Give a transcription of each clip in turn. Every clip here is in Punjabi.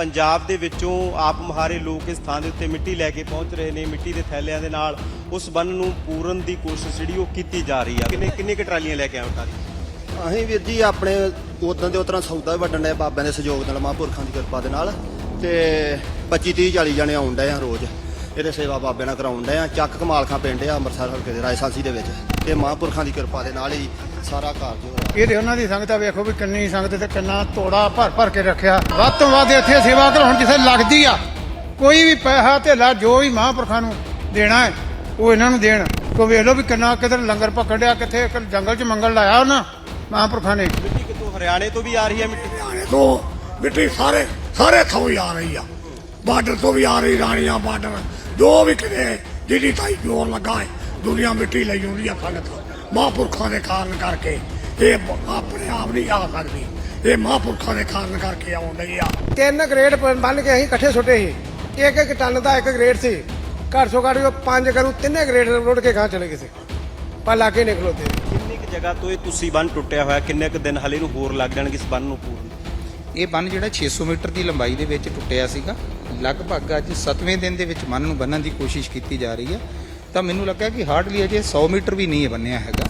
ਪੰਜਾਬ ਦੇ ਵਿੱਚੋਂ ਆਪ ਮੁਹਾਰੇ ਲੋਕ ਇਸ ਥਾਂ ਦੇ ਉੱਤੇ ਮਿੱਟੀ ਲੈ ਕੇ ਪਹੁੰਚ ਰਹੇ ਨੇ, ਮਿੱਟੀ ਦੇ ਥੈਲਿਆਂ ਦੇ ਨਾਲ ਉਸ ਬੰਨ ਨੂੰ ਪੂਰਨ ਦੀ ਕੋਸ਼ਿਸ਼ ਜਿਹੜੀ ਉਹ ਕੀਤੀ ਜਾ ਰਹੀ ਆ। ਕਿੰਨੇ ਕਿੰਨੇ ਕੁ ਟਰਾਲੀਆਂ ਲੈ ਕੇ ਆਉਂ ਟਾਰੀ ਅਸੀਂ ਵੀਰ ਜੀ ਆਪਣੇ ਉਦੋਂ ਦੇ ਉਤਰਾਂ ਸੌਦਾ ਵੀ ਵੱਢਣ ਦੇ ਬਾਬਿਆਂ ਦੇ ਸਹਿਯੋਗ ਨਾਲ, ਮਹਾਂਪੁਰਖਾਂ ਦੀ ਕਿਰਪਾ ਦੇ ਨਾਲ। ਤੇ 25 30 40 ਜਣੇ ਆਉਣ ਡਏ ਆ ਰੋਜ਼। ਇਹਦੇ ਸੇਵਾ ਬਾਬੇ ਨਾਲ ਕਰਾਉਣ ਡਏ ਆ, ਚੱਕ ਕਮਾਲਖਾਂ ਪਿੰਡ ਆ ਅੰਮ੍ਰਿਤਸਰ ਹਲਕੇ ਦੇ ਰਾਜਸਾਂਸੀ ਦੇ ਵਿੱਚ। ਤੇ ਮਹਾਂਪੁਰਖਾਂ ਦੀ ਕਿਰਪਾ ਦੇ ਨਾਲ ਹੀ ਸਾਰਾ ਕਾਰਜ ਹੋ ਰਿਹਾ ਇਹ ਤੇ ਉਹਨਾਂ ਦੀ ਸੰਗਤ ਆ ਵੇਖੋ ਵੀ ਕਿੰਨੀ ਸੰਗਤ ਤੇ ਕਿੰਨਾ ਤੋੜਾ ਭਰ ਭਰ ਕੇ ਰੱਖਿਆ। ਵੱਧ ਤੋਂ ਵੱਧ ਇੱਥੇ ਸੇਵਾ ਕਰੋ ਹੁਣ ਜਿੱਥੇ ਲੱਗਦੀ ਆ ਕੋਈ ਵੀ ਪੈਸਾ ਧੇਲਾ ਜੋ ਵੀ ਮਹਾਂਪੁਰਖਾਂ ਨੂੰ ਦੇਣਾ ਹੈ ਉਹ ਇਹਨਾਂ ਨੂੰ ਦੇਣ। ਕੋ ਵੇਖ ਲਓ ਵੀ ਕਿੰਨਾ ਕਿਧਰ ਲੰਗਰ ਪਕੜਿਆ ਕਿੱਥੇ ਇੱਕ ਜੰਗਲ 'ਚ ਮੰਗਲ ਲਾਇਆ ਉਹਨਾਂ ਮਹਾਂਪੁਰਖਾਂ ਨੇ। ਮਿੱਟੀ ਕਿਤੋਂ ਹਰਿਆਣੇ ਤੋਂ ਵੀ ਆ ਰਹੀ ਹੈ ਮਿੱਟੀ। ਹਰਿਆਣੇ ਤੋਂ ਮਿੱਟੀ ਸਾਰੇ ਸਾਰੇ ਥਾਂ ਹੀ ਆ ਰਹੀ ਆ। ਬਾਰਡਰ ਤੋਂ ਵੀ ਆ ਰਹੀ ਰਾਣੀਆਂ ਬਾਰਡਰ। ਜੋ ਵੀ ਕਿਤੇ ਜਿਹੜੀ ਤਾਈ ਜੋਰ ਲੱਗਾ ਹੈ ਦੁਨੀਆ ਮਿੱਟੀ ਲਈ ਹੁੰਦੀ ਆ ਸੰਗਤ। ਮਹਾਂਪੁਰਖਾਂ ਦੇ ਕਾਰਨ ਕਰਕੇ ਇਹ ਆਪਣੇ ਆਪ ਨਹੀਂ ਆ ਸਕਦੀ। ਇਹ ਮਹਾਂਪੁਰਖਾਂ ਦੇ ਕਾਰਨ ਕਰਕੇ ਆਉਣ ਡਈ ਆ। ਤਿੰਨ ਗ੍ਰੇਡ ਬੰਨ ਕੇ ਅਸੀਂ ਇਕੱਠੇ ਸੁੱਟੇ ਸੀ। ਇੱਕ ਇੱਕ ਟਨ ਦਾ ਇੱਕ ਗ੍ਰੇਡ ਸੀ। ਘੱਟ ਸੋ ਘੱਟ ਉਹ ਪੰਜ ਕਰੂ ਤਿੰਨੇ ਗ੍ਰੇਡ ਰੋੜ ਕੇ ਗਾਂ ਚਲੇ ਗਏ ਸੀ। ਪਰ ਲਾਗੇ ਨਿਕਲੋ ਤੇ ਕਿੰਨੀ ਕੁ ਜਗ੍ਹਾ ਤੋਂ ਇਹ ਤੁਸੀਂ ਬੰਨ ਟੁੱਟਿਆ ਹੋਇਆ? ਕਿੰਨੇ ਕੁ ਦਿਨ ਹਲੇ ਨੂੰ ਹੋਰ ਲੱਗ ਜਾਣਗੇ ਇਸ ਬੰਨ ਨੂੰ ਪੂਰਨ? ਇਹ ਬੰਨ ਜਿਹੜਾ 600 ਮੀਟਰ ਦੀ ਲੰਬਾਈ ਦੇ ਵਿੱਚ ਟੁੱਟਿਆ ਸੀਗਾ। ਲਗਭਗ ਅੱਜ 7ਵੇਂ ਦਿਨ ਦੇ ਵਿੱਚ ਬੰਨ ਨੂੰ ਬੰਨਣ ਦੀ ਕੋਸ਼ਿਸ਼ ਕੀਤੀ ਜਾ ਰਹੀ ਹੈ ਤਾਂ ਮੈਨੂੰ ਲੱਗਾ ਕਿ ਹਾਰਡਲੀ ਅਜੇ 100 ਮੀਟਰ ਵੀ ਨਹੀਂ ਬੰਨਿਆ ਹੈਗਾ।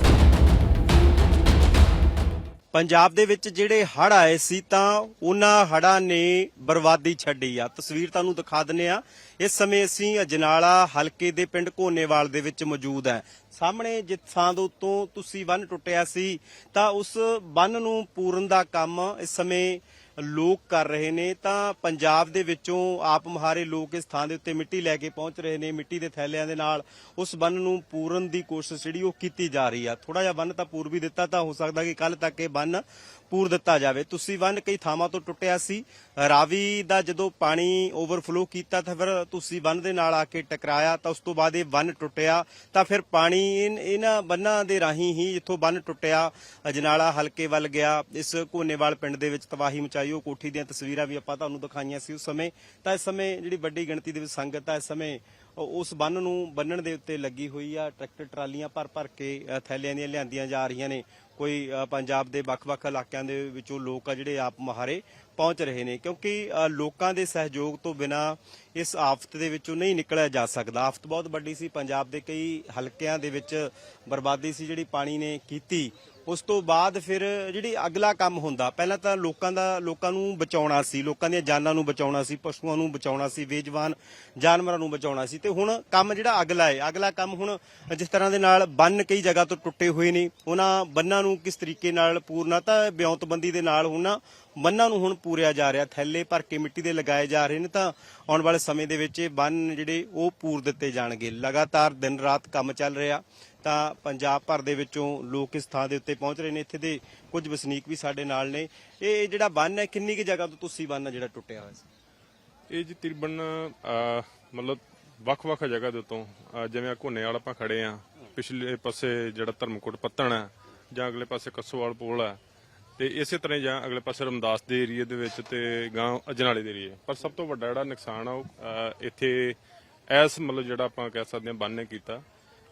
ਪੰਜਾਬ ਦੇ ਵਿੱਚ ਜਿਹੜੇ ਹੜ ਆਏ ਸੀ ਤਾਂ ਉਹਨਾਂ ਹੜਾਂ ਨੇ ਬਰਬਾਦੀ ਛੱਡੀ ਆ। ਤਸਵੀਰ ਤੁਹਾਨੂੰ ਦਿਖਾ ਦਿੰਨੇ ਆ ਇਸ ਸਮੇਂ ਅਸੀਂ ਅਜਨਾਲਾ ਹਲਕੇ ਦੇ ਪਿੰਡ ਕੋਨੇਵਾਲ ਦੇ ਵਿੱਚ ਮੌਜੂਦ ਹੈ। ਸਾਹਮਣੇ ਜਿਸ ਥਾਂ ਦੇ ਉੱਤੋਂ ਤੁਸੀਂ ਬੰਨ ਟੁੱਟਿਆ ਸੀ ਤਾਂ ਉਸ ਬੰਨ ਨੂੰ ਪੂਰਨ ਦਾ ਕੰਮ ਇਸ ਸਮੇਂ ਲੋਕ ਕਰ ਰਹੇ ਨੇ, ਤਾਂ ਪੰਜਾਬ ਦੇ ਵਿੱਚੋਂ ਆਪ ਮੁਹਾਰੇ ਲੋਕ ਇਸ ਥਾਂ ਦੇ ਉੱਤੇ ਮਿੱਟੀ ਲੈ ਕੇ ਪਹੁੰਚ ਰਹੇ ਨੇ, ਮਿੱਟੀ ਦੇ ਥੈਲਿਆਂ ਦੇ ਨਾਲ ਉਸ ਬੰਨ ਨੂੰ ਪੂਰਨ ਦੀ ਕੋਸ਼ਿਸ਼ ਜਿਹੜੀ ਉਹ ਕੀਤੀ ਜਾ ਰਹੀ ਆ। ਥੋੜਾ ਜਿਹਾ ਬੰਨ ਤਾਂ ਪੂਰ ਵੀ ਦਿੱਤਾ, ਤਾਂ ਹੋ ਸਕਦਾ ਕਿ ਕੱਲ ਤੱਕ ਇਹ ਬੰਨ ਪੂਰ ਦਿੱਤਾ ਜਾਵੇ। ਤੁਸੀਂ ਬੰਨ ਕਈ ਥਾਵਾਂ ਤੋਂ ਟੁੱਟਿਆ ਸੀ। ਰਾਵੀ ਦਾ ਜਦੋਂ ਪਾਣੀ ਓਵਰਫਲੋ ਕੀਤਾ, ਤਾਂ ਫਿਰ ਤੁਸੀਂ ਬੰਨ ਦੇ ਨਾਲ ਆ ਕੇ ਟਕਰਾਇਆ, ਤਾਂ ਉਸ ਤੋਂ ਬਾਅਦ ਇਹ ਬੰਨ ਟੁੱਟਿਆ। ਤਾਂ ਫਿਰ ਪਾਣੀ ਇਹਨਾਂ ਬੰਨਾਂ ਦੇ ਰਾਹੀਂ ਹੀ ਜਿੱਥੋਂ ਬੰਨ ਟੁੱਟਿਆ, ਅਜਨਾਲਾ ਹਲਕੇ ਵੱਲ ਗਿਆ। ਇਸ ਕੋਨੇਵਾਲ ਪਿੰਡ ਦੇ ਵਿੱਚ ਤਬਾਹੀ ਮਚਾਈ ਉਹ ਕੋਠੀ ਦੀਆਂ ਤਸਵੀਰਾਂ ਵੀ ਆਪਾਂ ਤੁਹਾਨੂੰ ਦਿਖਾਈਆਂ ਸੀ ਉਸ ਸਮੇਂ। ਤਾਂ ਇਸ ਸਮੇਂ ਜਿਹੜੀ ਵੱਡੀ ਗਿਣਤੀ ਦੇ ਵਿੱਚ ਸੰਗਤ ਆ, ਇਸ ਸਮੇਂ ਉਸ ਬੰਨ ਨੂੰ ਬੰਨਣ ਦੇ ਉੱਤੇ ਲੱਗੀ ਹੋਈ ਆ। ਟਰੈਕਟਰ, ਟਰਾਲੀਆਂ ਭਰ ਭਰ ਕੇ ਥੈਲਿਆਂ ਦੀਆਂ ਲਿਆਂਦੀਆਂ ਜਾ ਰਹੀਆਂ ਨੇ। ਕੋਈ ਪੰਜਾਬ ਦੇ ਵੱਖ-ਵੱਖ ਇਲਾਕਿਆਂ ਦੇ ਵਿੱਚੋਂ ਲੋਕ ਆ ਜਿਹੜੇ ਆਪ ਮੁਹਾਰੇ ਪਹੁੰਚ ਰਹੇ ਨੇ। ਕਿਉਂਕਿ ਲੋਕਾਂ ਦੇ ਸਹਿਯੋਗ ਤੋਂ ਬਿਨਾ ਇਸ ਆਫਤ ਦੇ ਵਿੱਚੋਂ ਨਹੀਂ ਨਿਕਲਿਆ ਜਾ ਸਕਦਾ। ਆਫਤ ਬਹੁਤ ਵੱਡੀ ਸੀ। ਪੰਜਾਬ ਦੇ ਕਈ ਹਲਕਿਆਂ ਦੇ ਵਿੱਚ ਬਰਬਾਦੀ ਸੀ ਜਿਹੜੀ ਪਾਣੀ ਨੇ ਕੀਤੀ। ਉਸ ਤੋਂ ਬਾਅਦ ਫਿਰ ਜਿਹੜੀ ਅਗਲਾ ਕੰਮ ਹੁੰਦਾ, ਪਹਿਲਾਂ ਤਾਂ ਲੋਕਾਂ ਦਾ, ਲੋਕਾਂ ਨੂੰ ਬਚਾਉਣਾ ਸੀ, ਲੋਕਾਂ ਦੀਆਂ ਜਾਨਾਂ ਨੂੰ ਬਚਾਉਣਾ ਸੀ, ਪਸ਼ੂਆਂ ਨੂੰ ਬਚਾਉਣਾ ਸੀ, ਬੇਜਵਾਨ ਜਾਨਵਰਾਂ ਨੂੰ ਬਚਾਉਣਾ ਸੀ। ਤੇ ਹੁਣ ਕੰਮ ਜਿਹੜਾ ਅਗਲਾ ਹੈ, ਅਗਲਾ ਕੰਮ ਹੁਣ ਜਿਸ ਤਰ੍ਹਾਂ ਦੇ ਨਾਲ ਬੰਨ ਕਈ ਜਗ੍ਹਾ ਤੋਂ ਟੁੱਟੇ ਹੋਏ ਨੇ, ਉਹਨਾਂ ਬੰਨਾਂ ਨੂੰ ਕਿਸ ਤਰੀਕੇ ਨਾਲ ਪੂਰਨਾ, ਤਾਂ ਬਿਉਂਤਬੰਦੀ ਦੇ ਨਾਲ ਹੁਣ ਬੰਨਾਂ ਨੂੰ ਹੁਣ ਪੂਰਿਆ ਜਾ ਰਿਹਾ, ਥੈਲੇ ਭਰ ਕੇ ਮਿੱਟੀ ਦੇ ਲਗਾਏ ਜਾ ਰਹੇ ਨੇ, ਤਾਂ ਆਉਣ ਵਾਲੇ ਸਮੇਂ ਦੇ ਵਿੱਚ ਇਹ ਬੰਨ ਜਿਹੜੇ ਉਹ ਪੂਰ ਦਿੱਤੇ ਜਾਣਗੇ। ਲਗਾਤਾਰ ਦਿਨ ਰਾਤ ਕੰਮ ਚੱਲ ਰਿਹਾ ਤਾਂ ਪੰਜਾਬ ਭਰ ਦੇ ਵਿੱਚੋਂ ਲੋਕ ਇਸ ਥਾਂ ਦੇ ਉੱਤੇ ਪਹੁੰਚ ਰਹੇ ਨੇ। ਇੱਥੇ ਦੇ ਕੁਝ ਵਸਨੀਕ ਵੀ ਸਾਡੇ ਨਾਲ ਨੇ। ਇਹ ਜਿਹੜਾ ਬੰਨ ਹੈ, ਕਿੰਨੀ ਕੁ ਜਗ੍ਹਾ ਤੋਂ ਤੁਸੀਂ ਬੰਨ ਹੈ ਜਿਹੜਾ ਟੁੱਟਿਆ ਹੋਇਆ ਸੀ? ਇਹ ਜੀ ਤਕਰੀਬਨ ਮਤਲਬ ਵੱਖ-ਵੱਖ ਜਗ੍ਹਾ ਦੇ ਉੱਤੋਂ ਜਿਵੇਂ ਘੋਨੇ ਵਾਲ ਆਪਾਂ ਖੜੇ ਆ, ਪਿਛਲੇ ਪਾਸੇ ਜਿਹੜਾ ਧਰਮਕੋਟ ਪੱਤਣ ਹੈ, ਜਾਂ ਅਗਲੇ ਪਾਸੇ ਕੱਸੋਵਾਲ ਪੋਲ ਹੈ, ਤੇ ਇਸੇ ਤਰ੍ਹਾਂ ਜਾਂ ਅਗਲੇ ਪਾਸੇ ਰਮਦਾਸ ਦੇ ਏਰੀਏ ਦੇ ਵਿੱਚ ਤੇ ਗਾਂ ਅਜਨਾਲੇ ਦੇ ਏਰੀਏ। ਪਰ ਸਭ ਤੋਂ ਵੱਡਾ ਜਿਹੜਾ ਨੁਕਸਾਨ ਆ ਉਹ ਇੱਥੇ ਐਸ ਮਤਲਬ ਜਿਹੜਾ ਆਪਾਂ ਕਹਿ ਸਕਦੇ ਹਾਂ ਬੰਨ ਨੇ ਕੀਤਾ।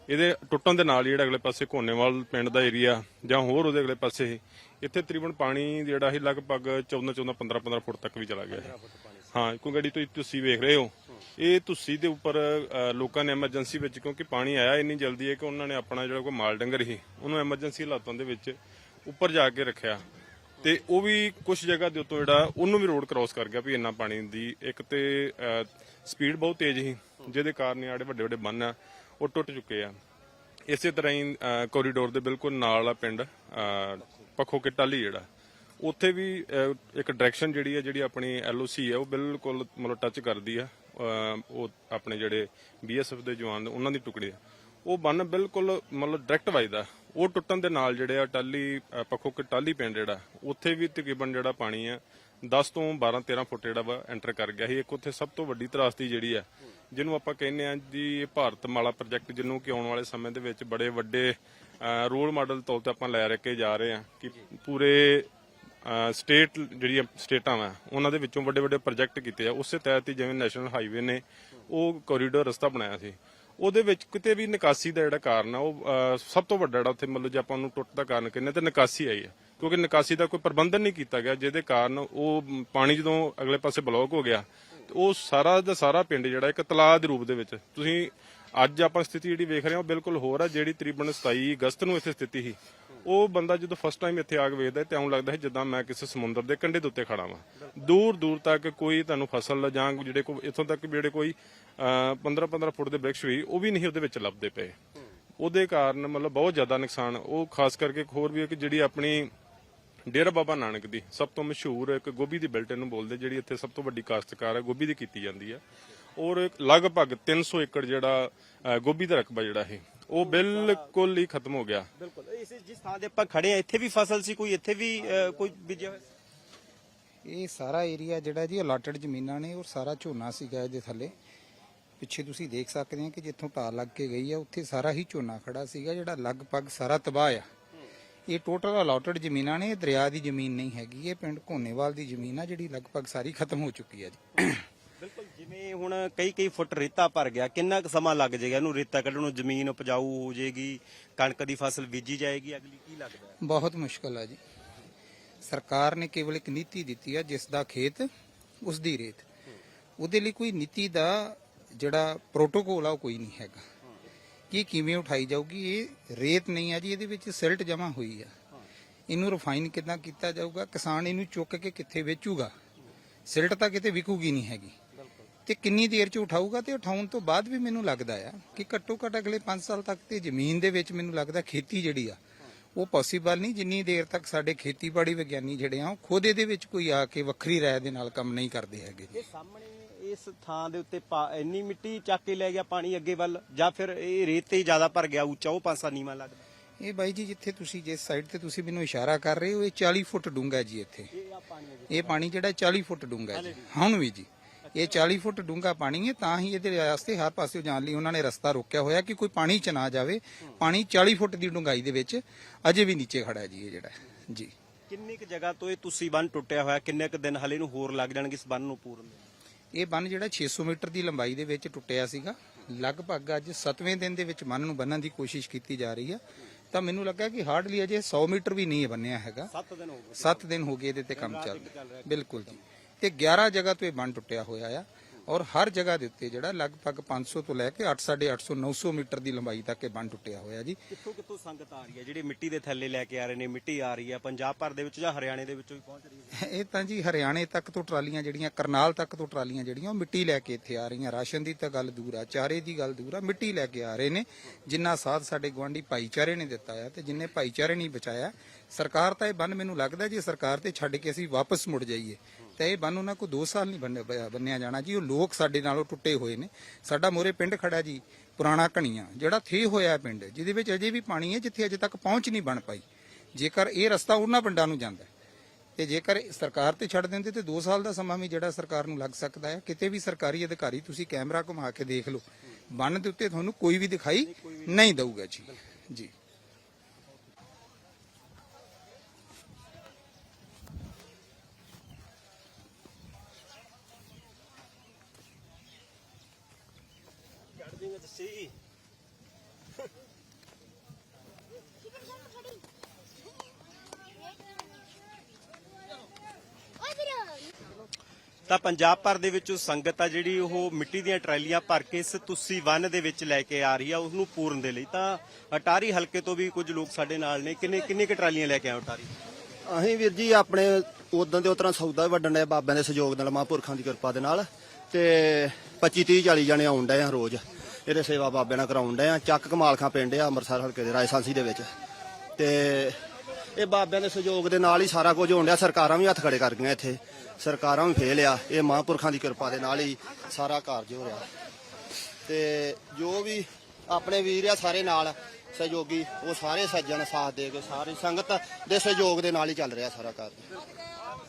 ਇਹਦੇ ਟੁੱਟਣ ਦੇ ਨਾਲ ਹੀ ਜਿਹੜਾ ਅਗਲੇ ਪਾਸੇ ਘੋਨੇਵਾਲ ਪਿੰਡ ਦਾ ਏਰੀਆ ਜਾਂ ਹੋਰ ਉਹਦੇ ਅਗਲੇ ਪਾਸੇ ਇੱਥੇ ਤਕਰੀਬਨ ਪਾਣੀ ਜਿਹੜਾ ਸੀ ਲਗਭਗ 14 14 15 15 ਫੁੱਟ ਤੱਕ ਵੀ ਚਲਾ ਗਿਆ ਹੈ। ਹਾਂ ਕਿਉਂਕਿ ਗੱਡੀ ਤੋਂ ਤੁਸੀਂ ਵੇਖ ਰਹੇ ਹੋ। ਇਹ ਤੁਸੀਂ ਦੇ ਉੱਪਰ ਲੋਕਾਂ ਨੇ ਐਮਰਜੈਂਸੀ ਵਿੱਚ ਕਿਉਂਕਿ ਪਾਣੀ ਆਇਆ ਇੰਨੀ ਜਲਦੀ ਹੈ ਕਿ ਉਹਨਾਂ ਨੇ ਆਪਣਾ ਜਿਹੜਾ ਕੋਈ ਮਾਲ ਡੰਗਰ ਸੀ, ਉਹਨੂੰ ਐਮਰਜੈਂਸੀ ਹਾਲਾਤਾਂ ਦੇ ਵਿੱਚ ਉੱਪਰ ਜਾ ਕੇ ਰੱਖਿਆ। ਤੇ ਉਹ ਵੀ ਕੁਝ ਜਗ੍ਹਾ ਦੇ ਉੱਤੋਂ ਜਿਹੜਾ ਉਹਨੂੰ ਵੀ ਰੋਡ ਕ੍ਰਾਸ ਕਰ ਗਿਆ ਵੀ ਇੰਨਾ ਪਾਣੀ ਦੀ। ਇੱਕ ਤੇ ਸਪੀਡ ਬਹੁਤ ਤੇਜ਼ ਸੀ, ਜਿਹਦੇ ਕਾਰਨ ਜਿਹੜੇ ਵੱਡੇ ਵੱਡੇ ਬੰਨ ਆ ਉਹ ਟੁੱਟ ਚੁੱਕੇ ਆ। ਇਸੇ ਤਰ੍ਹਾਂ ਹੀ ਕੋਰੀਡੋਰ ਦੇ ਬਿਲਕੁਲ ਨਾਲ ਆ ਪਿੰਡ ਪੱਖੋ ਕੇ ਟਾਲੀ ਜਿਹੜਾ। ਉੱਥੇ ਵੀ ਇੱਕ ਡਾਇਰੈਕਸ਼ਨ ਜਿਹੜੀ ਹੈ ਜਿਹੜੀ ਆਪਣੀ ਐਲਓਸੀ ਹੈ ਉਹ ਬਿਲਕੁਲ ਮਤਲਬ ਟੱਚ ਕਰਦੀ ਆ। ਉਹ ਆਪਣੇ ਜਿਹੜੇ ਬੀਐਸਐਫ ਦੇ ਜਵਾਨ ਉਹਨਾਂ ਦੀ ਟੁਕੜੀ ਆ। ਉਹ ਬੰਨ ਬਿਲਕੁਲ ਮਤਲਬ ਡਾਇਰੈਕਟ ਵੱਜਦਾ। ਉਹ ਟੁੱਟਣ ਦੇ ਨਾਲ ਜਿਹੜੇ ਆ ਟਾਲੀ ਪੱਖੋ ਕੇ ਟਾਲੀ ਪਿੰਡ ਜਿਹੜਾ, ਉੱਥੇ ਵੀ ਤਕਰੀਬਨ ਜਿਹੜਾ ਪਾਣੀ ਆ 10 ਤੋਂ 12 13 ਫੁੱਟ ਜਿਹੜਾ ਵਾ ਐਂਟਰ ਕਰ ਗਿਆ ਸੀ। ਇੱਕ ਉੱਥੇ ਸਭ ਤੋਂ ਵੱਡੀ ਤਰਾਸਦੀ ਜਿਹੜੀ ਆ, ਜਿਹਨੂੰ ਆਪਾਂ ਕਹਿੰਦੇ ਆ ਜੀ ਇਹ ਭਾਰਤ ਮਾਲਾ ਪ੍ਰੋਜੈਕਟ ਜਿਹਨੂੰ ਕਿ ਆਉਣ ਵਾਲੇ ਸਮੇਂ ਦੇ ਵਿੱਚ ਬੜੇ ਵੱਡੇ ਰੋਲ ਮਾਡਲ ਤੌਰ ਤੇ ਆਪਾਂ ਲੈ ਕੇ ਜਾ ਰਹੇ ਆ ਕਿ ਪੂਰੇ ਸਟੇਟ ਜਿਹੜੀਆਂ ਸਟੇਟਾਂ ਵਾ, ਉਹਨਾਂ ਦੇ ਵਿੱਚੋਂ ਵੱਡੇ ਵੱਡੇ ਪ੍ਰੋਜੈਕਟ ਕੀਤੇ ਆ। ਉਸੇ ਤਹਿਤ ਹੀ ਜਿਵੇਂ ਨੈਸ਼ਨਲ ਹਾਈਵੇ ਨੇ ਉਹ ਕੋਰੀਡੋਰ ਰਸਤਾ ਬਣਾਇਆ ਸੀ। ਉਹਦੇ ਵਿੱਚ ਕਿਤੇ ਵੀ ਨਿਕਾਸੀ ਦਾ ਜਿਹੜਾ ਕਾਰਨ ਆ, ਉਹ ਸਭ ਤੋਂ ਵੱਡਾ ਜਿਹੜਾ ਉੱਥੇ ਮਤਲਬ ਜੇ ਆਪਾਂ ਉਹਨੂੰ ਟੁੱਟ ਦਾ ਕਾਰਨ ਕਹਿੰਦੇ ਤੇ ਨਿਕਾਸੀ ਆਈ ਹੈ ਕਿਉਂਕਿ ਨਿਕਾਸੀ ਦਾ ਕੋਈ ਪ੍ਰਬੰਧਨ ਨਹੀਂ ਕੀਤਾ ਗਿਆ, ਜਿਹਦੇ ਕਾਰਨ ਉਹ ਪਾਣੀ ਜਦੋਂ ਅਗਲੇ ਪਾਸੇ ਬਲੌਕ ਹੋ ਗਿਆ, ਤੇ ਉਹ ਸਾਰਾ ਦਾ ਸਾਰਾ ਪਿੰਡ ਜਿਹੜਾ ਇੱਕ ਤਲਾਅ ਦੇ ਰੂਪ ਦੇ ਵਿੱਚ। ਤੁਸੀਂ ਅੱਜ ਆਪਾਂ ਸਥਿਤੀ ਜਿਹੜੀ ਵੇਖ ਰਹੇ ਹਾਂ, ਉਹ ਬਿਲਕੁਲ ਹੋਰ ਆ, ਜਿਹੜੀ ਤਕਰੀਬਨ 27 ਅਗਸਤ ਨੂੰ ਇੱਥੇ ਸਥਿਤੀ ਸੀ। ਉਹ ਬੰਦਾ ਜਦੋਂ ਫਸਟ ਟਾਈਮ ਇੱਥੇ ਆ ਕੇ ਵੇਖਦਾ ਤੇ ਐਉਂ ਲੱਗਦਾ ਹੈ ਜਿੱਦਾਂ ਮੈਂ ਕਿਸੇ ਸਮੁੰਦਰ ਦੇ ਕੰਢੇ ਦੇ ਉੱਤੇ ਖੜਾ ਵਾਂ। ਦੂਰ ਦੂਰ ਤੱਕ ਕੋਈ ਤੁਹਾਨੂੰ ਫਸਲ ਜਾਂ ਜਿਹੜੇ ਕੋਈ ਇੱਥੋਂ ਤੱਕ ਜਿਹੜੇ ਕੋਈ 15 15 ਫੁੱਟ ਦੇ ਬ੍ਰਿਕਸ਼ ਵੀ, ਉਹ ਵੀ ਨਹੀਂ ਉਹਦੇ ਵਿੱਚ ਲੱਭਦੇ ਪਏ। ਉਹਦੇ ਕਾਰਨ ਮਤਲਬ ਬਹੁਤ ਜ਼ਿਆਦਾ ਨੁਕਸਾਨ। ਉਹ ਖਾਸ ਕਰਕੇ ਹੋਰ ਵੀ ਹੈ ਕਿ ਜਿਹੜੀ ਆਪਣੀ ਡੇਰਾ ਬਾਬਾ ਨਾਨਕ ਦੀ ਸਭ ਤੋਂ ਮਸ਼ਹੂਰ ਇੱਕ ਗੋਭੀ ਦੀ ਬਿਲਟ ਇਹਨੂੰ ਬੋਲਦੇ ਜਿਹੜੀ ਇੱਥੇ ਸਭ ਤੋਂ ਵੱਡੀ ਕਾਸ਼ਤਕਾਰ ਹੈ ਗੋਭੀ ਦੀ ਕੀਤੀ ਜਾਂਦੀ ਹੈ ਔਰ ਲਗਭਗ 300 ਏਕੜ ਜਿਹੜਾ ਅ, ਗੋਭੀ ਦਾ ਰਕਬਾ ਜਿਹੜਾ ਇਹ ਉਹ ਬਿਲਕੁਲ ਹੀ ਖਤਮ ਹੋ ਗਿਆ। ਬਿਲਕੁਲ। ਇਸ ਜਿਸ ਥਾਂ ਤੇ ਆਪਾਂ ਖੜੇ ਆ ਇੱਥੇ ਵੀ ਫਸਲ ਸੀ ਕੋਈ ਇੱਥੇ ਵੀ ਅ, ਕੋਈ ਬੀਜਿਆ ਹੋਇਆ? ਸੀ? ਇਹ ਸਾਰਾ ਏਰੀਆ ਜਿਹੜਾ ਜੀ ਅਲਾਟਡ ਜ਼ਮੀਨਾਂ ਨੇ ਔਰ ਸਾਰਾ ਝੋਨਾ ਸੀਗਾ ਇਹਦੇ ਥੱਲੇ। ਪਿੱਛੇ ਤੁਸੀਂ ਦੇਖ ਸਕਦੇ ਹੋ ਕਿ ਜਿੱਥੋਂ ਢਾਲ ਲੱਗ ਕੇ ਗਈ ਆ ਉੱਥੇ ਸਾਰਾ ਹੀ ਝੋਨਾ ਖੜਾ ਸੀਗਾ ਜਿਹੜਾ ਲਗਭਗ ਸਾਰਾ ਤਬਾਹ ਆ। ਇਹ ਟੋਟਲ ਅਲਾਟਡ ਜ਼ਮੀਨਾਂ ਨੇ ਇਹ ਦਰਿਆ ਦੀ ਜ਼ਮੀਨ ਨਹੀਂ ਹੈਗੀ ਇਹ ਪਿੰਡ ਘੋਨੇਵਾਲ ਦੀ ਜ਼ਮੀਨ ਆ ਜਿਹੜੀ ਲਗਭਗ ਸਾਰੀ ਖਤਮ ਹੋ ਚੁੱਕੀ ਆ ਜੀ। ਬਿਲਕੁਲ ਜਿਵੇਂ ਹੁਣ ਕਈ ਕਈ ਫੁੱਟ ਰੇਤਾ ਭਰ ਗਿਆ ਕਿੰਨਾ ਕੁ ਸਮਾਂ ਲੱਗ ਜਾਏਗਾ ਇਹਨੂੰ ਰੇਤਾ ਕੱਢਣ ਨੂੰ? ਜ਼ਮੀਨ ਉਪਜਾਊ ਹੋ ਜਾਏਗੀ ਕਣਕ ਦੀ ਫਸਲ ਬੀਜੀ ਜਾਏਗੀ ਅਗਲੀ ਕੀ ਲੱਗਦਾ ਹੈ? ਬਹੁਤ ਮੁਸ਼ਕਲ ਆ ਜੀ। ਸਰਕਾਰ ਨੇ ਕੇਵਲ ਇੱਕ ਨੀਤੀ ਦਿੱਤੀ ਆ ਜਿਸ ਦਾ ਖੇਤ ਉਸ ਦੀ ਰੇਤ। ਉਹਦੇ ਲਈ ਕੋਈ ਨੀਤੀ ਦਾ ਜਿਹੜਾ ਪ੍ਰੋਟੋਕੋਲ ਆ ਉਹ ਕੋਈ ਨਹੀਂ ਹੈਗਾ। ਕਿ ਕਿਵੇਂ ਉਠਾਈ ਜਾਊਗੀ? ਇਹ ਰੇਤ ਨਹੀਂ ਆ ਜੀ, ਇਹਦੇ ਵਿੱਚ ਸਿਲਟ ਜਮਾ ਹੋਈ ਆ। ਇਹਨੂੰ ਰਿਫਾਈਨ ਕਿੱਦਾਂ ਕੀਤਾ ਜਾਊਗਾ? ਕਿਸਾਨ ਇਹਨੂੰ ਚੁੱਕ ਕੇ ਕਿੱਥੇ ਵੇਚੂਗਾ? ਸਿਲਟ ਤਾਂ ਕਿਤੇ ਵਿਕੂਗੀ ਨਹੀਂ ਹੈਗੀ। ਤੇ ਕਿੰਨੀ ਦੇਰ ਚ ਉਠਾਊਗਾ? ਤੇ ਉਠਾਉਣ ਤੋਂ ਬਾਅਦ ਵੀ ਮੈਨੂੰ ਲੱਗਦਾ ਆ ਕਿ ਘੱਟੋ ਘੱਟ ਅਗਲੇ 5 ਸਾਲ ਤੱਕ ਤੇ ਜ਼ਮੀਨ ਦੇ ਵਿੱਚ ਮੈਨੂੰ ਲੱਗਦਾ ਖੇਤੀ ਜਿਹੜੀ ਆ, ਉਹ ਪੋਸੀਬਲ ਨਹੀਂ। ਜਿੰਨੀ ਦੇਰ ਤੱਕ ਸਾਡੇ ਖੇਤੀਬਾੜੀ ਵਿਗਿਆਨੀ ਜਿਹੜੇ ਆ, ਉਹ ਖੁਦ ਇਹਦੇ ਵਿੱਚ ਕੋਈ ਆ ਕੇ ਵੱਖਰੀ ਰਾਏ ਦੇ ਨਾਲ ਕੰਮ ਨਹੀਂ ਕਰਦੇ ਹੈਗੇ ਜੀ। ਸਾਹਮਣੇ ਇਸ ਥਾਂ ਦੇ ਉੱਤੇ ਇੰਨੀ ਮਿੱਟੀ ਚੱਕ ਕੇ ਲੈ ਗਿਆ ਪਾਣੀ ਅੱਗੇ ਵੱਲ ਜਾਂ ਫਿਰ ਇਹ ਰੇਤ ਤੇ ਜ਼ਿਆਦਾ ਭਰ ਗਿਆ ਉੱਚਾ ਉਹ ਪਾਸਾ ਨੀਵਾ ਲੱਗਦਾ। ਇਹ ਬਾਈ ਜੀ ਜਿੱਥੇ ਤੁਸੀਂ ਜਿਸ ਸਾਈਡ ਤੇ ਤੁਸੀਂ ਮੈਨੂੰ ਇਸ਼ਾਰਾ ਕਰ ਰਹੇ ਹੋ ਇਹ 40 ਫੁੱਟ ਡੂੰਘਾ ਜੀ ਇੱਥੇ। ਇਹ ਪਾਣੀ ਜਿਹੜਾ 40 ਫੁੱਟ ਡੂੰਘਾ ਹੈ ਜੀ। ਹੁਣ ਵੀ ਜੀ ਇਹ 40 ਫੁੱਟ ਡੂੰਘਾ ਪਾਣੀ ਹੈ ਤਾਂ ਹੀ ਇਹਦੇ ਵਾਸਤੇ ਹਰ ਪਾਸੇ ਜਾਣ ਲਈ ਉਹਨਾਂ ਨੇ ਰਸਤਾ ਰੋਕਿਆ ਹੋਇਆ ਕਿ ਕੋਈ ਪਾਣੀ ਚ ਨਾ ਜਾਵੇ। ਪਾਣੀ 40 ਫੁੱਟ ਦੀ ਡੂੰਘਾਈ ਦੇ ਵਿੱਚ ਅਜੇ ਵੀ ਨੀਚੇ ਖੜਾ ਹੈ ਜੀ ਇਹ ਜਿਹੜਾ ਜੀ। ਕਿੰਨੀ ਕੁ ਜਗ੍ਹਾ ਤੋਂ ਇਹ ਤੁਸੀਂ ਬੰਨ ਟੁੱਟਿਆ ਹੋਇਆ ਕਿੰਨੇ ਕੁ ਦਿਨ ਹਲੇ ਨੂੰ ਹੋਰ ਲੱਗ ਜਾਣਗੇ ਇਸ ਬੰਨ ਨੂੰ ਪੂਰਨ? ਇਹ ਬੰਨ ਜਿਹੜਾ 600 ਮੀਟਰ ਦੀ ਲੰਬਾਈ ਦੇ ਵਿੱਚ ਟੁੱਟਿਆ ਸੀਗਾ। ਲਗਭਗ ਅੱਜ 7ਵੇਂ ਦਿਨ ਦੇ ਵਿੱਚ ਬੰਨ ਨੂੰ ਬੰਨਣ ਦੀ ਕੋਸ਼ਿਸ਼ ਕੀਤੀ ਜਾ ਰਹੀ ਆ। ਤਾਂ ਮੈਨੂੰ ਲੱਗਾ ਕਿ ਹਾਰਡਲੀ ਅਜੇ 100 ਮੀਟਰ ਵੀ ਨਹੀਂ ਬੰਨਿਆ ਹੈਗਾ। ਸੱਤ ਦਿਨ ਹੋ ਗਏ। 7 ਦਿਨ ਹੋ ਗਏ ਇਹਦੇ ਤੇ ਕੰਮ ਚੱਲ ਰਿਹਾ। ਬਿਲਕੁਲ ਜੀ। ਤੇ 11 ਜਗ੍ਹਾ ਤੋਂ ਇਹ ਬੰਨ ਟੁੱਟਿਆ ਹੋਇਆ ਆ। ਔਰ ਹਰ ਜਗ੍ਹਾ ਦੇ ਉੱਤੇ ਜਿਹੜਾ ਲਗਭਗ 500 ਤੋਂ ਲੈ ਕੇ 8 850 900 ਮੀਟਰ ਦੀ ਲੰਬਾਈ ਤੱਕ ਇਹ ਬੰਨ ਟੁੱਟਿਆ ਹੋਇਆ ਜੀ। ਕਿੱਥੋਂ ਕਿੱਥੋਂ ਸੰਗਤ ਆ ਰਹੀ ਹੈ? ਜਿਹੜੀ ਮਿੱਟੀ ਦੇ ਥੱਲੇ ਲੈ ਕੇ ਆ ਰਹੇ ਨੇ ਮਿੱਟੀ ਆ ਰਹੀ ਹੈ। ਪੰਜਾਬ ਭਰ ਦੇ ਵਿੱਚ ਜਾਂ ਹਰਿਆਣੇ ਦੇ ਵਿੱਚੋਂ ਵੀ ਪਹੁੰਚ ਰਹੀ ਹੈ? ਇਹ ਤਾਂ ਜੀ ਹਰਿਆਣੇ ਤੱਕ ਤੋਂ ਟਰਾਲੀਆਂ ਜਿਹੜੀਆਂ ਕਰਨਾਲ ਤੱਕ ਤੋਂ ਟਰਾਲੀਆਂ ਜਿਹੜੀਆਂ ਉਹ ਮਿੱਟੀ ਲੈ ਕੇ ਇੱਥੇ ਆ ਰਹੀਆਂ। ਰਾਸ਼ਨ ਦੀ ਤਾਂ ਗੱਲ ਦੂਰ ਆ ਚਾਰੇ ਦੀ ਗੱਲ ਦੂਰ ਆ ਮਿੱਟੀ ਲੈ ਕੇ ਆ ਰਹੇ ਨੇ। ਜਿੰਨਾ ਸਾਥ ਸਾਡੇ ਗਵਾਂਢੀ ਭਾਈਚਾਰੇ ਨੇ ਦਿੱਤਾ ਆ ਤੇ ਜਿੰਨੇ ਭਾਈਚਾਰੇ ਨਹੀਂ ਬਚਾਇਆ ਸਰਕਾਰ ਤਾਂ ਇਹ ਬੰਨ ਮੈਨੂੰ ਲੱਗਦਾ ਜੇ ਸਰਕਾਰ ਤੇ ਛੱਡ ਕੇ ਅਸੀਂ ਵਾਪਸ ਮੁੜ ਜਾਈਏ। ਤਾਂ ਇਹ ਬੰਨ ਉਹਨਾਂ ਕੋ 2 ਸਾਲ ਨਹੀਂ ਬੰਨਿਆ ਬੰਨਿਆ ਜਾਣਾ ਜੀ। ਉਹ ਲੋਕ ਸਾਡੇ ਨਾਲੋਂ ਟੁੱਟੇ ਹੋਏ ਨੇ। ਸਾਡਾ ਮੋਰੇ ਪਿੰਡ ਖੜਾ ਜੀ ਪੁਰਾਣਾ ਕਣੀਆਂ ਜਿਹੜਾ ਥੇ ਹੋਇਆ ਪਿੰਡ ਜਿਹਦੇ ਵਿੱਚ ਅਜੇ ਵੀ ਪਾਣੀ ਹੈ ਜਿੱਥੇ ਅਜੇ ਤੱਕ ਪਹੁੰਚ ਨਹੀਂ ਬਣ ਪਾਈ। ਜੇਕਰ ਇਹ ਰਸਤਾ ਉਹਨਾਂ ਪਿੰਡਾਂ ਨੂੰ ਜਾਂਦਾ ਤੇ ਜੇਕਰ ਸਰਕਾਰ ਤੇ ਛੱਡ ਦਿੰਦੇ ਤੇ 2 ਸਾਲ ਦਾ ਸਮਾਂ ਵੀ ਜਿਹੜਾ ਸਰਕਾਰ ਨੂੰ ਲੱਗ ਸਕਦਾ ਹੈ। ਕਿਤੇ ਵੀ ਸਰਕਾਰੀ ਅਧਿਕਾਰੀ ਤੁਸੀਂ ਕੈਮਰਾ ਘੁਮਾ ਕੇ ਦੇਖ ਲਓ। ਬੰਨ ਦੇ ਉੱਤੇ ਤੁਹਾਨੂੰ ਕੋਈ ਵੀ ਦਿਖਾਈ ਨਹੀਂ ਦਊਗਾ ਜੀ। ਜੀ। ਤਾਂ ਪੰਜਾਬ ਭਰ ਦੇ ਵਿੱਚੋਂ ਸੰਗਤ ਆ ਜਿਹੜੀ ਉਹ ਮਿੱਟੀ ਦੀਆਂ ਟਰਾਲੀਆਂ ਭਰ ਕੇ ਇਸ ਤੁਸੀਂ ਵਨ ਦੇ ਵਿੱਚ ਲੈ ਕੇ ਆ ਰਹੀ ਆ ਉਸ ਨੂੰ ਪੂਰਨ ਦੇ ਲਈ। ਤਾਂ ਅਟਾਰੀ ਹਲਕੇ ਤੋਂ ਵੀ ਕੁਝ ਲੋਕ ਸਾਡੇ ਨਾਲ ਨੇ। ਕਿੰਨੇ ਕਿੰਨੇ ਕੁ ਟਰਾਲੀਆਂ ਲੈ ਕੇ ਆਏ ਅਟਾਰੀ? ਅਸੀਂ ਵੀਰ ਜੀ ਆਪਣੇ ਉਦੋਂ ਦੇ ਉਤਰਾ ਸੌਦਾ ਵੱਡਣ ਦੇ ਬਾਬਿਆਂ ਦੇ ਸਹਿਯੋਗ ਨਾਲ, ਮਹਾਂਪੁਰਖਾਂ ਦੀ ਕਿਰਪਾ ਦੇ ਨਾਲ। ਤੇ 25 30 40 ਜਣੇ ਆਉਣ ਡਏ ਆ ਰੋਜ਼। ਇਹਦੇ ਸੇਵਾ ਬਾਬਿਆਂ ਨਾਲ ਕਰਾਉਣ ਡਏ ਆ। ਚੱਕ ਕਮਾਲਖਾਂ ਪਿੰਡ ਆ, ਅੰਮ੍ਰਿਤਸਰ ਹਲਕੇ ਦੇ ਰਾਜਸਾਂਸੀ ਦੇ ਵਿੱਚ। ਤੇ ਇਹ ਬਾਬਿਆਂ ਦੇ ਸਹਿਯੋਗ ਦੇ ਨਾਲ ਹੀ ਸਾਰਾ ਕੁਝ ਹੋਣ ਡਿਆ। ਸਰਕਾਰਾਂ ਵੀ ਹੱਥ ਖੜੇ ਕਰ ਗਈਆਂ ਇੱਥੇ। ਸਰਕਾਰਾਂ ਵੀ ਫੇਲ ਆ। ਇਹ ਮਹਾਂਪੁਰਖਾਂ ਦੀ ਕਿਰਪਾ ਦੇ ਨਾਲ ਹੀ ਸਾਰਾ ਕਾਰਜ ਹੋ ਰਿਹਾ। ਤੇ ਜੋ ਵੀ ਆਪਣੇ ਵੀਰ ਆ, ਸਾਰੇ ਨਾਲ ਸਹਿਯੋਗੀ, ਉਹ ਸਾਰੇ ਸੱਜਣ, ਸਾਥ ਦੇ ਕੇ ਸਾਰੀ ਸੰਗਤ ਦੇ ਸਹਿਯੋਗ ਦੇ ਨਾਲ ਹੀ ਚੱਲ ਰਿਹਾ ਸਾਰਾ ਕਾਰਜ।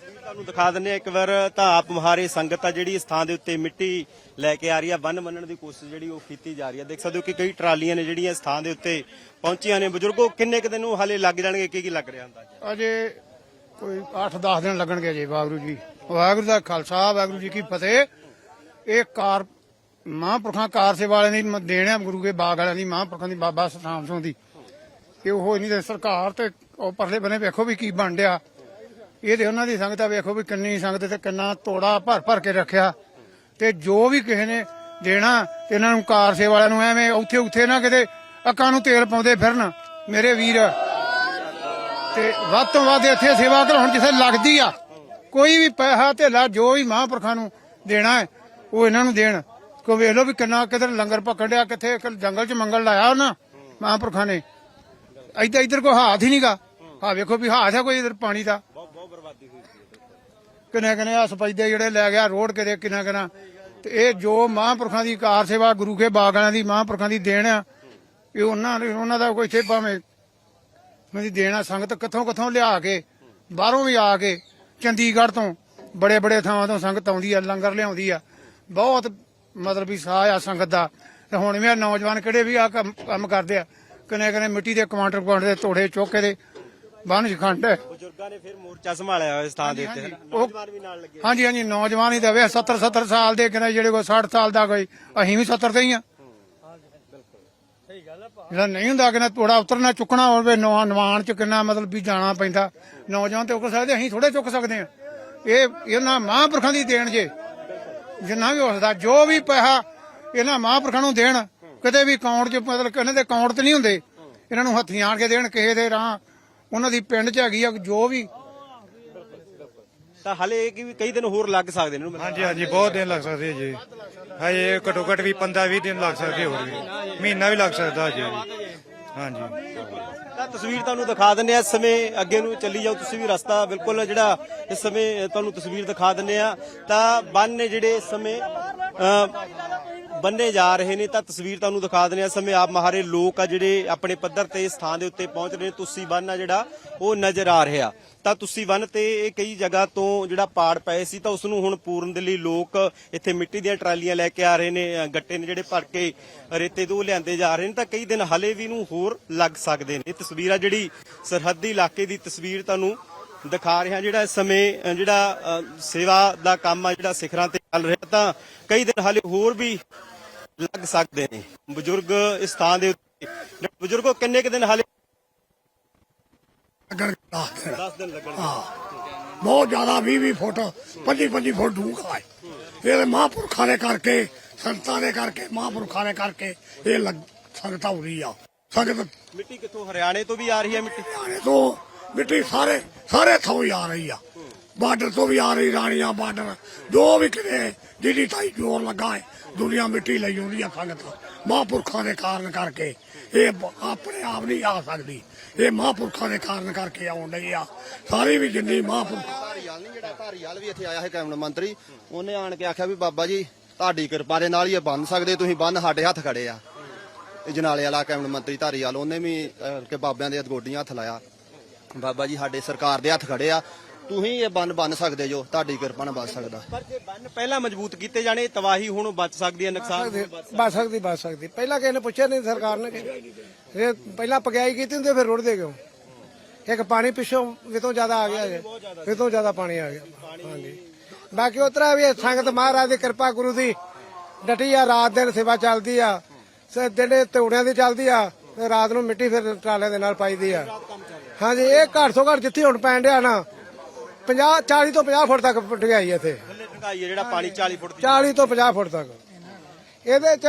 ਤੁਹਾਨੂੰ ਦਿਖਾ ਦਿੰਦੇ ਆ ਇੱਕ ਵਾਰ ਤਾਂ ਆਪ ਮਹਾਰੇ ਸੰਗਤ ਆ ਜਿਹੜੀ ਇਸ ਥਾਂ ਦੇ ਉੱਤੇ ਮਿੱਟੀ ਲੈ ਕੇ ਆ ਰਹੀ ਆ। ਬੰਨ ਮੰਨਣ ਦੀ ਕੋਸ਼ਿਸ਼ ਜਿਹੜੀ ਉਹ ਕੀਤੀ ਜਾ ਰਹੀ ਆ। ਦੇਖ ਸਕਦੇ ਹੋ ਕਿ ਕਈ ਟਰਾਲੀਆਂ ਨੇ ਜਿਹੜੀਆਂ ਇਸ ਥਾਂ ਦੇ ਉੱਤੇ ਪਹੁੰਚੀਆਂ ਨੇ। ਬਜ਼ੁਰਗੋ, ਕਿੰਨੇ ਕੁ ਦਿਨ ਨੂੰ ਹਾਲੇ ਲੱਗ ਜਾਣਗੇ? ਕੀ ਕੀ ਲੱਗ ਰਿਹਾ ਹੁੰਦਾ ਅਜੇ ਕੋਈ 8-10 ਦਿਨ ਲੱਗਣਗੇ ਜੀ ਵਾਹਿਗੁਰੂ ਜੀ। ਵਾਹਿਗੁਰੂ ਦਾ ਖਾਲਸਾ, ਵਾਹਿਗੁਰੂ ਜੀ ਕੀ ਫਤਿਹ। ਇਹ ਕਾਰ, ਮਹਾਂਪੁਰਖਾਂ ਕਾਰ ਸੇਵਾ ਵਾਲਿਆਂ ਦੀ ਦੇਣ ਆ ਗੁਰੂ ਕੇ ਬਾਗ ਵਾਲਿਆਂ ਦੀ, ਮਹਾਂਪੁਰਖਾਂ ਦੀ ਬਾਬਾ ਸਤਾਮ ਸਿੰਘ ਦੀ। ਇਹ ਉਹ ਨਹੀਂ ਤੇ ਸਰਕਾਰ ਤੇ ਉਹ ਪਰਲੇ ਬਨੇ ਵੇਖੋ ਵੀ ਕੀ ਬਣ ਡਿਆ ਇਹ ਤੇ ਉਹਨਾਂ ਦੀ ਸੰਗਤ ਆ, ਵੇਖੋ ਵੀ ਕਿੰਨੀ ਸੰਗਤ ਤੇ ਕਿੰਨਾ ਤੋੜਾ ਭਰ ਭਰ ਕੇ ਰੱਖਿਆ। ਤੇ ਜੋ ਵੀ ਕਿਸੇ ਨੇ ਦੇਣਾ ਤੇ ਇਹਨਾਂ ਨੂੰ ਕਾਰ ਸੇਵਾ ਵਾਲਿਆਂ ਨੂੰ ਐਵੇਂ ਉੱਥੇ ਉੱਥੇ ਨਾ ਕਿਤੇ ਅੱਕਾਂ ਨੂੰ ਤੇਲ ਪਾਉਂਦੇ ਫਿਰਨ। ਮੇਰੇ ਵੀਰ, ਤੇ ਵੱਧ ਤੋਂ ਵੱਧ ਇੱਥੇ ਸੇਵਾ ਕਰਾਉਣ ਜਿੱਥੇ ਲੱਗਦੀ ਆ, ਕੋਈ ਵੀ ਪੈਸਾ, ਧੇਲਾ, ਜੋ ਵੀ ਮਹਾਂਪੁਰਖਾਂ ਨੂੰ ਦੇਣਾ ਹੈ, ਉਹ ਇਹਨਾਂ ਨੂੰ ਦੇਣ। ਕੋ ਵੇਖ ਲਓ ਵੀ ਕਿੰਨਾ ਕਿਧਰ ਲੰਗਰ ਪਕੜਿਆ ਕਿੱਥੇ ਇੱਕ ਜੰਗਲ 'ਚ ਮੰਗਲ ਲਾਇਆ ਉਹਨਾਂ ਮਹਾਂਪੁਰਖਾਂ ਨੇ। ਇੱਧਰ ਇੱਧਰ ਕੋਈ ਹਾਥ ਹੀ ਨਹੀਂਗਾ ਹਾਂ ਵੇਖੋ ਵੀ ਹਾਥ ਹੈ ਕੋਈ ਇਧਰ ਪਾਣੀ ਦਾ। ਕਿੰਨੇ ਕਿੰਨੇ ਆ ਸਪੈਦੇ ਜਿਹੜੇ ਲੈ ਗਿਆ ਰੋਡ ਕਿਤੇ ਕਿੰਨਾ ਕਿੰਨਾ। ਤੇ ਇਹ ਜੋ ਮਹਾਂਪੁਰਖਾਂ ਦੀ ਕਾਰ ਸੇਵਾ, ਗੁਰੂ ਕੇ ਬਾਗ ਵਾਲਿਆਂ ਦੀ ਮਹਾਂਪੁਰਖਾਂ ਦੀ ਦੇਣ ਆ, ਇਹ ਉਹਨਾਂ ਨੇ ਉਹਨਾਂ ਦਾ ਕੋਈ ਇੱਥੇ ਭਾਵੇਂ ਉਹਨਾਂ ਦੀ ਦੇਣ ਆ, ਸੰਗਤ ਕਿੱਥੋਂ ਕਿੱਥੋਂ ਲਿਆ ਕੇ, ਬਾਹਰੋਂ ਵੀ ਆ ਕੇ, ਚੰਡੀਗੜ੍ਹ ਤੋਂ, ਬੜੇ ਬੜੇ ਥਾਵਾਂ ਤੋਂ ਸੰਗਤ ਆਉਂਦੀ ਆ, ਲੰਗਰ ਲਿਆਉਂਦੀ ਆ। ਬਹੁਤ ਮਤਲਬ ਵੀ ਸਾਹ ਆ ਸੰਗਤ ਦਾ। ਤੇ ਹੁਣ ਵੀ ਆ ਨੌਜਵਾਨ ਕਿਹੜੇ ਵੀ ਆ ਕੰਮ ਕੰਮ ਕਰਦੇ ਆ, ਕਿਨੇ ਕਿਨੇ ਮਿੱਟੀ ਦੇ ਕੁਆਂਟਰ ਕੁਆਂਟਰ ਦੇ ਤੋੜੇ, ਚੁੱਕ ਕੇ ਦੇ ਬੰਨ ਖੰਡ। ਬਜ਼ੁਰਗਾਂ ਨੇ ਫਿਰ ਮੋਰਚਾ ਸੰਭਾਲਿਆ ਹੋਇਆ ਇਸ ਥਾਂ ਦੇ ਉੱਤੇ। ਨੌਜਵਾਨ ਵੀ ਨਾਲ ਲੱਗੇ। ਹਾਂਜੀ ਹਾਂਜੀ ਨੌਜਵਾਨ ਹੀ ਦਵੇ 70 70 ਸਾਲ ਦੇ ਕਿਨੇ ਜਿਹੜੇ ਕੋਈ 60 ਸਾਲ ਦਾ ਕੋਈ ਅਸੀਂ ਵੀ 70 ਦੇ ਹੀ ਆ ਜਿਹੜਾ ਨਹੀਂ ਹੁੰਦਾ ਕਿ ਤੋੜਾ ਉਤਰਨਾ ਚੁੱਕਣਾ ਹੋਵੇ ਨਵਾਨ ਚ ਕਿੰਨਾ ਮਤਲਬ ਵੀ ਜਾਣਾ ਪੈਂਦਾ। ਨੌਜਵਾਨ ਤੇ ਉੱਕ ਸਕਦੇ ਅਸੀਂ ਥੋੜੇ ਚੁੱਕ ਸਕਦੇ ਆ ਇਹ ਇਹਨਾਂ ਮਹਾਂਪੁਰਖਾਂ ਦੀ ਦੇਣ ਜੇ। ਜਿੰਨਾ ਵੀ ਹੋ ਸਕਦਾ ਜੋ ਵੀ ਪੈਸਾ ਇਹਨਾਂ ਮਹਾਂਪੁਰਖਾਂ ਨੂੰ ਦੇਣ ਕਿਤੇ ਵੀ ਅਕਾਊਂਟ 'ਚ ਮਤਲਬ ਇਹਨਾਂ ਦੇ ਅਕਾਊਂਟ ਤੇ ਨਹੀਂ ਹੁੰਦੇ। ਇਹਨਾਂ ਨੂੰ ਹੱਥੀਂ ਆਣ ਕੇ ਦੇਣ ਕਿਸੇ ਦੇ ਰਾਹ ਉਹਨਾਂ ਦੀ ਪਿੰਡ 'ਚ ਹੈਗੀ ਆ ਜੋ ਵੀ। ਤਾਂ ਹਲੇ ਇਹ ਕਿ ਵੀ ਕਈ ਦਿਨ ਹੋਰ ਲੱਗ ਸਕਦੇ ਨੇ ਇਹਨੂੰ ਹਾਂਜੀ ਹਾਂਜੀ ਬਹੁਤ ਦਿਨ ਲੱਗ ਸਕਦੇ ਜੀ। ਹਜੇ ਘੱਟੋ ਘੱਟ ਵੀ 15 20 ਦਿਨ ਲੱਗ ਸਕਦੇ ਹੋਰ ਵੀ। ਮਹੀਨਾ ਵੀ ਲੱਗ ਸਕਦਾ ਜੀ। ਹਾਂਜੀ। ਤਾਂ ਤਸਵੀਰ ਤੁਹਾਨੂੰ ਦਿਖਾ ਦਿੰਨੇ ਆ ਇਸ ਸਮੇਂ ਅੱਗੇ ਨੂੰ ਚੱਲੀ ਜਾਓ। ਤੁਸੀਂ ਵੀ ਰਸਤਾ ਬਿਲਕੁਲ ਜਿਹੜਾ ਇਸ ਸਮੇਂ ਤੁਹਾਨੂੰ ਤਸਵੀਰ ਦਿਖਾ ਦਿੰਨੇ ਆ ਤਾਂ ਬੰਨ ਨੇ ਜਿਹੜੇ ਇਸ ਸਮੇਂ ਬੰਨੇ ਜਾ ਰਹੇ ਨੇ, ਤਾਂ ਤਸਵੀਰ ਤੁਹਾਨੂੰ ਦਿਖਾ ਦਿੰਨੇ ਆ ਸਮੇਂ ਆਪ ਮਹਾਰੇ ਲੋਕ ਆ ਜਿਹੜੇ ਆਪਣੇ ਪੱਧਰ ਤੇ ਇਸ ਦੇ ਉੱਤੇ ਪਹੁੰਚ ਰਹੇ ਨੇ। ਤੁਸੀਂ ਬੰਨ ਆ ਜਿਹੜਾ, ਉਹ ਨਜ਼ਰ ਆ ਰਿਹਾ। ਤਾਂ ਤੁਸੀਂ ਬੰਨ ਤੇ ਇਹ ਕਈ ਜਗ੍ਹਾ ਤੋਂ ਜਿਹੜਾ ਪਾੜ ਪਏ ਸੀ, ਤਾਂ ਉਸ ਨੂੰ ਹੁਣ ਪੂਰਨ ਦੇ ਲਈ ਲੋਕ ਇੱਥੇ ਮਿੱਟੀ ਦੀਆਂ ਟਰਾਲੀਆਂ ਲੈ ਕੇ ਆ ਰਹੇ ਨੇ ਗੱਟੇ ਨੇ ਜਿਹੜੇ ਭਰ ਕੇ ਰੇਤੇ ਤੋਂ ਲਿਆਂਦੇ ਜਾ ਰਹੇ ਨੇ। ਤਾਂ ਕਈ ਦਿਨ ਹਲੇ ਵੀ ਨੂੰ ਹੋਰ ਲੱਗ ਸਕਦੇ ਨੇ। ਇਹ ਤਸਵੀਰ ਆ ਜਿਹੜੀ ਸਰਹੱਦੀ ਇਲਾਕੇ ਦੀ ਤਸਵੀਰ ਤੁਹਾਨੂੰ ਦਿਖਾ ਰਿਹਾ। ਜਿਹੜਾ ਇਸ ਸਮੇਂ ਜਿਹੜਾ ਸੇਵਾ ਦਾ ਕੰਮ ਆ ਜਿਹੜਾ ਸਿਖਰਾਂ ਤੇ ਚੱਲ ਰਿਹਾ, ਤਾਂ ਕਈ ਦਿਨ ਹਲੇ ਹੋਰ ਵੀ ਲੱਗ ਸਕਦੇ ਨੇ। ਬਜ਼ੁਰਗ ਇਸ ਥਾਂ ਦੇ ਉੱਤੇ ਬਜ਼ੁਰਗੋ ਕਿੰਨੇ ਕੁ ਦਿਨ ਹਲੇ ਅਗਰ ਦੱਸ ਦੇਣ 10 ਦਿਨ ਲੱਗਣ ਹਾਂ। ਬਹੁਤ ਜ਼ਿਆਦਾ 20 20 ਫੁੱਟ 25 25 ਫੁੱਟ ਡੂੰਘਾ ਹੈ ਇਹ ਮਹਾਂਪੁਰਖਾਂ ਦੇ ਕਰਕੇ ਸੰਤਾਂ ਦੇ ਕਰਕੇ ਮਹਾਂਪੁਰਖਾਂ ਦੇ ਕਰਕੇ ਇਹ ਲੱਗ- ਸੰਗਤ ਹੋ ਰਹੀ ਆ। ਸੰਗਤ ਮਿੱਟੀ ਕਿੱਥੋਂ? ਹਰਿਆਣੇ ਤੋਂ ਵੀ ਆ ਰਹੀ ਹੈ ਮਿੱਟੀ। ਹਰਿਆਣੇ ਤੋਂ ਮਿੱਟੀ ਸਾਰੇ ਸਾਰੇ ਥਾਂ ਹੀ ਆ ਰਹੀ ਆ। ਬਾਰਡਰ ਤੋਂ ਵੀ ਆ ਰਹੀ ਰਾਣੀਆਂ ਬਾਰਡਰ। ਜੋ ਵੀ ਕਿਤੇ ਜਿਹੜੀ ਤਾਈ ਜੋਰ ਲੱਗਾ ਹੈ ਦੁਨੀਆ ਮਿੱਟੀ ਲਈ ਆਉਂਦੀ ਆ ਸੰਗਤ। ਮਹਾਂਪੁਰਖਾਂ ਦੇ ਕਾਰਨ ਕਰਕੇ ਇਹ ਆਪਣੇ ਆਪ ਨਹੀਂ ਆ ਸਕਦੀ। ਇਹ ਮਹਾਂਪੁਰਖਾਂ ਦੇ ਕਾਰਨ ਕਰਕੇ ਆਉਣ ਡਈ ਆ। ਸਾਰੀ ਵੀ ਜਿੰਨੀ ਮਹਾਂਪੁਰਖ ਧਾਰੀਵਾਲ ਨਹੀਂ ਜਿਹੜਾ ਧਾਰੀਵਾਲ ਵੀ ਇੱਥੇ ਆਇਆ ਹੈ ਕੈਬਨਿਟ ਮੰਤਰੀ ਉਹਨੇ ਆਣ ਕੇ ਆਖਿਆ ਵੀ ਬਾਬਾ ਜੀ ਤੁਹਾਡੀ ਕਿਰਪਾ ਦੇ ਨਾਲ ਹੀ ਇਹ ਬੰਨ ਸਕਦੇ ਤੁਸੀਂ ਬੰਨ ਸਾਡੇ ਹੱਥ ਖੜੇ ਆ। ਇਹ ਜਨਾਲੇ ਵਾਲਾ ਕੈਬਨਿਟ ਮੰਤਰੀ ਧਾਰੀਵਾਲ ਉਹਨੇ ਵੀ ਅਹ, ਕਿ ਬਾਬਿਆਂ ਦੇ ਗੋਡੀਆਂ ਹੱਥ ਲਾਇਆ। ਬਾਬਾ ਜੀ ਸਾਡੇ ਸਰਕਾਰ ਦੇ ਹੱਥ ਖੜੇ ਆ। ਤੁਸੀਂ ਇਹ ਬੰਨ ਬੰਨ ਸਕਦੇ ਜੋ ਤੁਹਾਡੀ ਕਿਰਪਾ ਨਾਲ ਬਚ ਸਕਦਾ। ਪਰ ਜੇ ਬੰਨ ਪਹਿਲਾਂ ਮਜ਼ਬੂਤ ਕੀਤੇ ਜਾਣੇ ਤਬਾਹੀ ਹੁਣ ਬਚ ਸਕਦੀ ਹੈ ਨੁਕਸਾਨ ਬਚ ਸਕਦਾ। ਬਚ ਸਕਦੀ ਪਹਿਲਾਂ ਕਿਸੇ ਨੇ ਪੁੱਛਿਆ ਨਹੀਂ ਸਰਕਾਰ ਨੇ ਕਿ ਫਿਰ ਪਹਿਲਾਂ ਪਗਾਈ ਕੀਤੀ ਹੁੰਦੀ ਫਿਰ ਰੁੜਦੇ ਕਿਉਂ? ਇੱਕ ਪਾਣੀ ਪਿੱਛੋਂ ਵਿਤੋਂ ਜ਼ਿਆਦਾ ਆ ਗਿਆ ਹੈ ਵਿਤੋਂ ਜ਼ਿਆਦਾ ਪਾਣੀ ਆ ਗਿਆ। ਹਾਂਜੀ। ਬਾਕੀ ਉਤਰਾ ਵੀ ਇਹ ਸੰਗਤ ਮਹਾਰਾਜ ਦੀ ਕਿਰਪਾ ਗੁਰੂ ਦੀ ਡਟੀ ਆ ਰਾਤ ਦਿਨ ਸੇਵਾ ਚੱਲਦੀ ਆ। ਸੇ ਦਿਨੇ ਤੌੜਿਆਂ ਦੀ ਚੱਲਦੀ ਆ ਰਾਤ ਨੂੰ ਮਿੱਟੀ ਫਿਰ ਟਰਾਲਿਆਂ ਦੇ ਨਾਲ ਪਾਈਦੀ ਆ। ਹਾਂਜੀ ਇਹ ਘੱਟ ਤੋਂ ਘੱਟ ਜਿੱਥੇ ਹੁਣ ਪੈਣ ਡਿਆ ਨਾ 50 40 ਤੋਂ 50 ਫੁੱਟ ਤੱਕ ਡਿਗਾਈ ਇੱਥੇ। ਥੱਲੇ ਢੰਗਾਈ ਹੈ ਜਿਹੜਾ ਪਾਣੀ 40 ਫੁੱਟ ਦੀ। 40 ਤੋਂ 50 ਫੁੱਟ ਤੱਕ। ਇਹਦੇ ਚ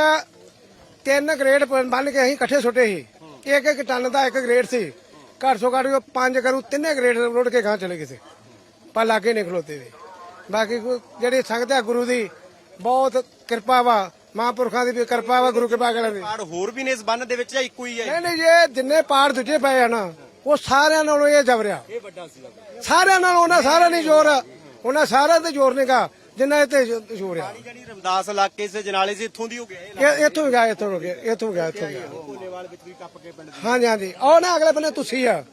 ਤਿੰਨ ਗ੍ਰੇਡ ਬੰਨ ਕੇ ਅਸੀਂ ਇਕੱਠੇ ਸੁੱਟੇ ਸੀ। ਇੱਕ ਇੱਕ ਟਨ ਦਾ ਇੱਕ ਗ੍ਰੇਡ ਸੀ। ਘੱਟ ਤੋਂ ਘੱਟ ਉਹ ਪੰਜ ਕਰੂ ਤਿੰਨੇ ਗ੍ਰੇਡ ਰੁੜ ਕੇ ਗਾਂ ਚਲੇ ਗਏ ਸੀ। ਪਰ ਲਾਗੇ ਨਹੀਂ ਖਲੋਤੇ ਵੀ। ਬਾਕੀ ਜਿਹੜੀ ਸੰਗਤ ਹੈ ਗੁਰੂ ਦੀ ਬਹੁਤ ਕਿਰਪਾ ਵਾ। ਮਹਾਂਪੁਰਖਾਂ ਦੀ ਵੀ ਕਿਰਪਾ ਵਾ ਗੁਰੂ ਕਿਰਪਾ ਕਰਨ ਦੀ। ਪਾੜ ਹੋਰ ਵੀ ਨੇ ਇਸ ਬੰਨ ਦੇ ਵਿੱਚ ਜਾਂ ਇੱਕੋ ਹੀ ਹੈ? ਨਹੀਂ ਨਹੀਂ ਜੇ ਜਿੰਨੇ ਪਾੜ ਦੂਜੇ ਪਏ ਆ ਨਾ ਉਹ ਸਾਰਿਆਂ ਨਾਲੋਂ ਇਹ ਜਬਰਿਆ। ਇਹ ਵੱਡਾ ਸੀ ਸਾਰਿਆਂ ਨਾਲੋਂ ਉਹਨਾਂ ਸਾਰਿਆਂ ਨੇ ਜ਼ੋਰ। ਉਹਨਾਂ ਸਾਰਿਆਂ ਤੇ ਜ਼ੋਰ ਨਹੀਂਗਾ ਜਿੰਨਾ ਇਹ ਤੇ ਜ਼ੋਰ ਆ। ਜਾਨੀ ਰਮਦਾਸ ਇਲਾਕੇ ਸੇ ਜਨਾਲੇ ਸੇ ਇੱਥੋਂ ਦੀ ਹੋ ਗਿਆ ਇਹ ਇਹ ਇੱਥੋਂ ਵੀ ਗਿਆ ਇੱਥੋਂ ਵੀ ਗਿਆ ਇੱਥੋਂ ਵੀ ਗਿਆ ਇੱਥੋਂ ਵੀ ਗਿਆ। ਕੋਨੇਵਾਲ ਵਿੱਚ ਵੀ ਟੱਪ ਕੇ ਪਿੰਡ ਦੀ। ਹਾਂਜੀ ਹਾਂਜੀ। ਉਹ ਨਾ ਅਗਲੇ ਬੰਨੇ ਤੁਸੀਂ ਆ।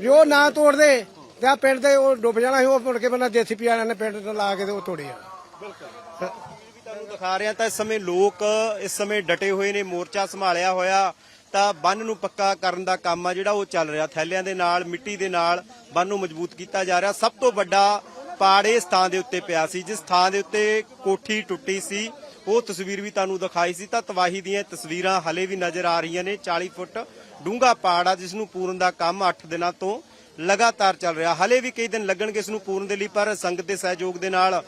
ਜੋ ਨਾ ਤੋੜਦੇ ਤੇ ਆਹ ਪਿੰਡ ਦੇ ਉਹ ਡੁੱਬ ਜਾਣਾ ਸੀ ਉਹ ਮੁੜ ਕੇ ਬੰਨਾ ਜੇਸੀਪੀ ਵਾਲਿਆਂ ਨੇ ਪਿੰਡ ਤੋਂ ਲਾ ਕੇ ਤੇ ਉਹ ਤੋੜੀ ਆ। ਵੀ ਤੁਹਾਨੂੰ ਦਿਖਾ ਰਿਹਾ ਤਾਂ ਇਸ ਸਮੇਂ ਲੋਕ ਇਸ ਸਮੇਂ ਡਟੇ ਹੋਏ ਨੇ ਮੋਰਚਾ ਸੰਭਾਲਿਆ ਹੋਇਆ। ਤਾਂ ਬੰਨ ਨੂੰ ਪੱਕਾ ਕਰਨ ਦਾ ਕੰਮ ਆ ਜਿਹੜਾ ਉਹ ਚੱਲ ਰਿਹਾ। ਥੈਲਿਆਂ ਦੇ ਨਾਲ, ਮਿੱਟੀ ਦੇ ਨਾਲ ਬੰਨ ਨੂੰ ਮਜ਼ਬੂਤ ਕੀਤਾ ਜਾ ਰਿਹਾ। ਸਭ ਤੋਂ ਵੱਡਾ ਪਾੜ ਇਸ ਥਾਂ ਦੇ ਉੱਤੇ ਪਿਆ ਸੀ, ਜਿਸ ਥਾਂ ਦੇ ਉੱਤੇ ਕੋਠੀ ਟੁੱਟੀ ਸੀ। ਉਹ ਤਸਵੀਰ ਵੀ ਤੁਹਾਨੂੰ ਦਿਖਾਈ ਸੀ। ਤਾਂ ਤਬਾਹੀ ਦੀਆਂ ਤਸਵੀਰਾਂ ਹਲੇ ਵੀ ਨਜ਼ਰ ਆ ਰਹੀਆਂ ਨੇ। 40 ਫੁੱਟ ਡੂੰਘਾ ਪਾੜ ਆ, ਜਿਸ ਨੂੰ ਪੂਰਨ ਦਾ ਕੰਮ 8 ਦਿਨਾਂ ਤੋਂ ਲਗਾਤਾਰ ਚੱਲ ਰਿਹਾ। ਹਲੇ ਵੀ ਕਈ ਦਿਨ ਲੱਗਣਗੇ ਇਸ ਨੂੰ ਪੂਰਨ ਦੇ ਲਈ, ਪਰ ਸੰਗਤ ਦੇ ਸਹਿਯੋਗ ਦੇ ਨਾਲ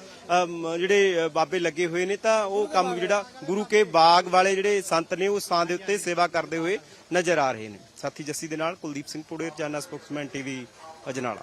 ਜਿਹੜੇ ਬਾਬੇ ਲੱਗੇ ਹੋਏ ਨੇ, ਤਾਂ ਉਹ ਕੰਮ ਜਿਹੜਾ ਗੁਰੂ ਕੇ ਬਾਗ ਵਾਲੇ ਜਿਹੜੇ ਸੰਤ ਨੇ, ਉਹ ਸਥਾਨ ਦੇ ਉੱਤੇ ਸੇਵਾ ਕਰਦੇ ਹੋਏ ਨਜ਼ਰ ਆ ਰਹੇ ਨੇ। ਸਾਥੀ ਜੱਸੀ ਦੇ ਨਾਲ ਕੁਲਦੀਪ ਸਿੰਘ ਪੁੜੇ ਰਜਾਨਾ ਸਪੋਕਸਮੈਨ ਟੀਵੀ, ਅਜਨਾਲਾ।